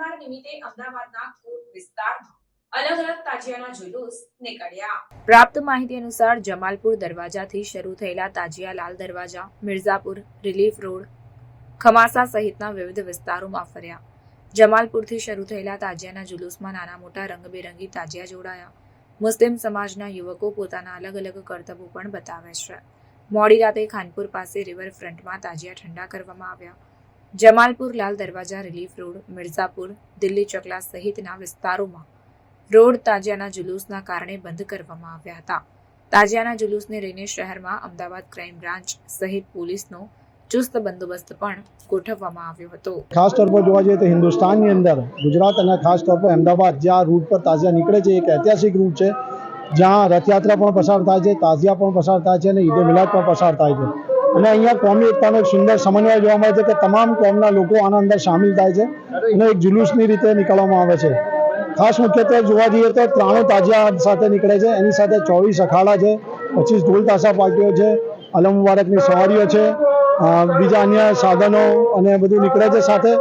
નિમિત્તે અમદાવાદના કોટ વિસ્તારમાં પ્રાપ્ત માહિતી અનુસાર જમાલપુર દરવાજાથી શરૂ થયેલા તાજિયા દરવાજા, મિર્ઝાપુર, રિલીફ રોડ, ખમાસા સહિતના વિવિધ વિસ્તારોમાં ફર્યા. જમાલપુરથી શરૂ થયેલા તાજિયાના જુલુસમાં નાના મોટા રંગબેરંગી તાજિયા જોડાયા. મુસ્લિમ સમાજના યુવકો પોતાના અલગ અલગ કરતબો પણ બતાવે છે. મોડી રાતે ખાનપુર પાસે રિવરફ્રન્ટમાં તાજિયા ઠંડા કરવામાં આવ્યા. જમાલપુર લાલ દરવાજા, રિલીફ રોડ, મિર્ઝાપુર, દિલ્હી ચકલા સહિતના વિસ્તારોમાં રોડ તાજિયાના જુલુસના કારણે બંધ કરવામાં આવ્યા હતા. તાજિયાના જુલુસને લઈને શહેરમાં અમદાવાદ ક્રાઇમ બ્રાન્ચ સહિત પોલીસનો ચુસ્ત બંદોબસ્ત પણ ગોઠવવામાં આવ્યો હતો. ખાસ તौर પર જોવા જઈએ તો હિન્દુસ્તાનની અંદર ગુજરાત અને ખાસ તौर પર અમદાવાદ જ્યાં રૂટ પર તાજિયા નીકળે છે એક ઐતિહાસિક રૂટ છે, જ્યાં રથયાત્રા પણ પસાર થાય છે, તાજિયા પણ પસાર થાય છે અને ઈદે મિલાદ પણ પસાર થાય છે. અને અહીંયા કોમી એકતાનો એક સુંદર સમન્વય જોવા મળે છે કે તમામ કોમના લોકો આના અંદર સામેલ થાય છે. અને એક જુલુસની રીતે નીકળવામાં આવે છે. ખાસ મુખ્યત્વે જોવા જઈએ તો ત્રાણું તાજિયા સાથે નીકળે છે. એની સાથે ચોવીસ અખાડા છે, પચીસ ઢોલ તાસા પાર્ટીઓ છે, અલમ મુબારકની સવારીઓ છે બીજા અન્ય સાધનો અને બધું નીકળે છે સાથે.